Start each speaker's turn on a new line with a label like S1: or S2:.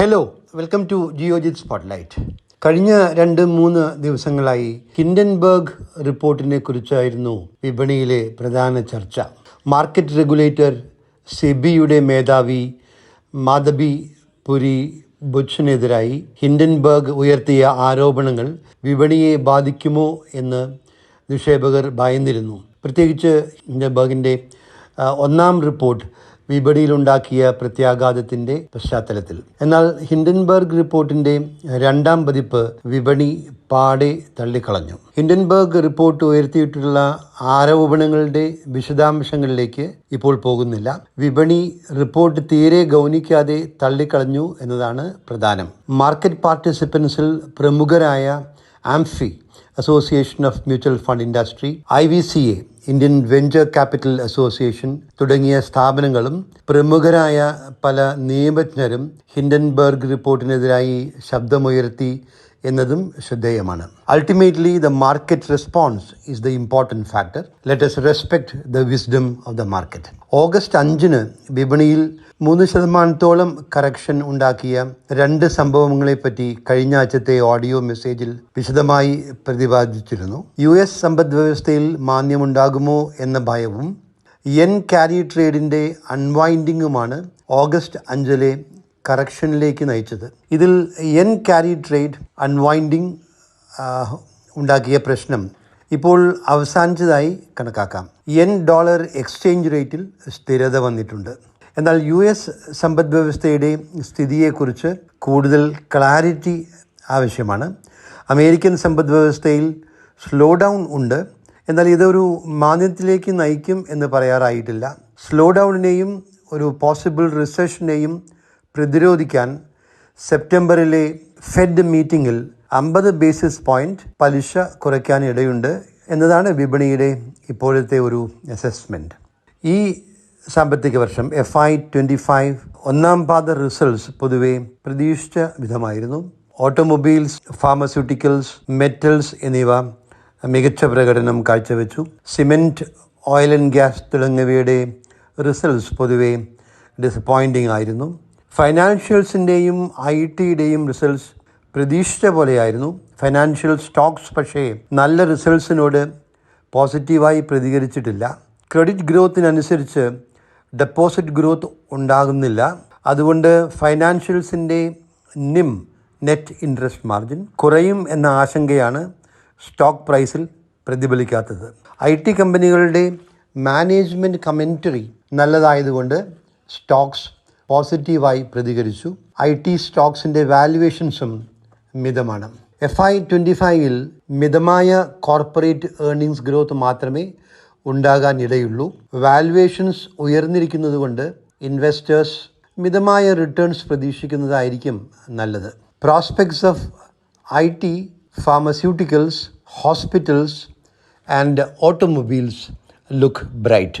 S1: Hello welcome to Geojit spotlight കഴിഞ്ഞ രണ്ട് മൂന്ന് ദിവസങ്ങളായി ഹിൻഡൻബർഗ് റിപ്പോർട്ടിനെ കുറിച്ചായിരുന്നു വിപണിയിലെ പ്രധാന ചർച്ച. മാർക്കറ്റ് റെഗുലേറ്റർ സെബിയുടെ മേധാവി മാധബി പുരി ബുച്ചിനെതിരായി ഹിൻഡൻബർഗ് ഉയർത്തിയ ആരോപണങ്ങൾ വിപണിയെ ബാധിക്കുമോ എന്ന് നിക്ഷേപകർ ഭയന്നിരുന്നു. പ്രത്യേകിച്ച് ഹിൻഡൻബർഗിന്റെ ഒന്നാം റിപ്പോർട്ട് വിപണിയിലുണ്ടാക്കിയ പ്രത്യാഘാതത്തിന്റെ പശ്ചാത്തലത്തിൽ. എന്നാൽ ഹിൻഡൻബർഗ് റിപ്പോർട്ടിന്റെ രണ്ടാം പതിപ്പ് വിപണി പാടെ തള്ളിക്കളഞ്ഞു. ഹിൻഡൻബർഗ് റിപ്പോർട്ട് ഉയർത്തിയിട്ടുള്ള ആരോപണങ്ങളുടെ വിശദാംശങ്ങളിലേക്ക് ഇപ്പോൾ പോകുന്നില്ല. വിപണി റിപ്പോർട്ട് തീരെ ഗൗനിക്കാതെ തള്ളിക്കളഞ്ഞു എന്നതാണ് പ്രധാനം. മാർക്കറ്റ് പാർട്ടിസിപ്പൻസിൽ പ്രമുഖരായ AMFI association of mutual fund industry I V C A Indian venture capital association തുടങ്ങിയ സ്ഥാപനങ്ങളും പ്രമുഖരായ പല നിയമജ്ഞരും ഹിൻഡൻബർഗ് റിപ്പോർട്ടിനെതിരായി ശബ്ദമുയർത്തി എന്നതും ശ്രദ്ധേയമാണ്. Ultimately the market response is the important factor let's respect the wisdom of the market August അഞ്ചിന് വിപണിയിൽ മൂന്ന് ശതമാനത്തോളം കറക്ഷൻ ഉണ്ടാക്കിയ രണ്ട് സംഭവങ്ങളെപ്പറ്റി കഴിഞ്ഞ ആഴ്ചത്തെ ഓഡിയോ മെസ്സേജിൽ വിശദമായി പ്രതിപാദിച്ചിരുന്നു. യു എസ് സമ്പദ് വ്യവസ്ഥയിൽ മാന്യമുണ്ടാകുമോ എന്ന ഭയവും എൻ ക്യാരി ട്രേഡിന്റെ അൺവൈൻഡിങ്ങുമാണ് ഓഗസ്റ്റ് അഞ്ചിലെ കറക്ഷനിലേക്ക് നയിച്ചത്. ഇതിൽ എൻ ക്യാരി ട്രേഡ് അൺവൈൻഡിങ് ഉണ്ടാക്കിയ പ്രശ്നം ഇപ്പോൾ അവസാനിച്ചതായി കണക്കാക്കാം. എൻ ഡോളർ എക്സ്ചേഞ്ച് റേറ്റിൽ സ്ഥിരത വന്നിട്ടുണ്ട്. എന്നാൽ യു എസ് സമ്പദ് വ്യവസ്ഥയുടെ സ്ഥിതിയെക്കുറിച്ച് കൂടുതൽ ക്ലാരിറ്റി ആവശ്യമാണ്. അമേരിക്കൻ സമ്പദ് വ്യവസ്ഥയിൽ സ്ലോ ഡൗൺ ഉണ്ട്. എന്നാൽ ഇതൊരു മാന്ദ്യത്തിലേക്ക് നയിക്കും എന്ന് പറയാറായിട്ടില്ല. സ്ലോ ഡൗണിനെയും ഒരു പോസിബിൾ റിസഷനെയും പ്രതിരോധിക്കാൻ സെപ്റ്റംബറിലെ ഫെഡ് മീറ്റിംഗിൽ അമ്പത് ബേസിസ് പോയിന്റ് പലിശ കുറയ്ക്കാൻ ഇടയുണ്ട് എന്നതാണ് വിപണിയുടെ ഇപ്പോഴത്തെ ഒരു അസസ്മെന്റ് ഈ സാമ്പത്തിക വർഷം എഫ് ഐ ട്വന്റി ഫൈവ് ഒന്നാം പാദ റിസൾട്ട്സ് പൊതുവെ പ്രതീക്ഷിച്ച വിധമായിരുന്നു. ഓട്ടോമൊബൈൽസ് ഫാർമസ്യൂട്ടിക്കൽസ് മെറ്റൽസ് എന്നിവ മികച്ച പ്രകടനം കാഴ്ചവെച്ചു. സിമെന്റ് ഓയിൽ ആൻഡ് ഗ്യാസ് തുടങ്ങിയവയുടെ റിസൾട്ട്സ് പൊതുവെ ഡിസപ്പോയിന്റിംഗ് ആയിരുന്നു. ഫൈനാൻഷ്യൽസിന്റെയും ഐ ടിയുടെയും റിസൾട്ട്സ് പ്രതീക്ഷിച്ച പോലെയായിരുന്നു. ഫൈനാൻഷ്യൽ സ്റ്റോക്സ് പക്ഷേ നല്ല റിസൾട്ട്സിനോട് പോസിറ്റീവായി പ്രതികരിച്ചിട്ടില്ല. ക്രെഡിറ്റ് ഗ്രോത്തിനനുസരിച്ച് ഡെപ്പോസിറ്റ് ഗ്രോത്ത് ഉണ്ടാകുന്നില്ല. അതുകൊണ്ട് ഫൈനാൻഷ്യൽസിന്റെ നിം നെറ്റ് ഇൻട്രസ്റ്റ് മാർജിൻ കുറയും എന്ന ആശങ്കയാണ് സ്റ്റോക്ക് പ്രൈസിൽ പ്രതിഫലിക്കാത്തത്. ഐ ടി കമ്പനികളുടെ മാനേജ്മെന്റ് കമന്ററി നല്ലതായതുകൊണ്ട് സ്റ്റോക്സ് പോസിറ്റീവായി പ്രതികരിച്ചു. ഐ ടി സ്റ്റോക്സിന്റെ വാല്യുവേഷൻസും മിതമാണ്. എഫ് ഐ ട്വന്റി ഫൈവിൽ മിതമായ കോർപ്പറേറ്റ് ഏർണിങ്സ് ഗ്രോത്ത് മാത്രമേ ഉണ്ടാകാൻ ഇടയുള്ളൂ വാല്യുവേഷൻസ് ഉയർന്നിരിക്കുന്നതുകൊണ്ട് ഇൻവെസ്റ്റേഴ്സ് മിതമായ റിട്ടേൺസ് പ്രതീക്ഷിക്കുന്നതായിരിക്കും നല്ലത്. Prospects of I T pharmaceuticals hospitals and automobiles look bright.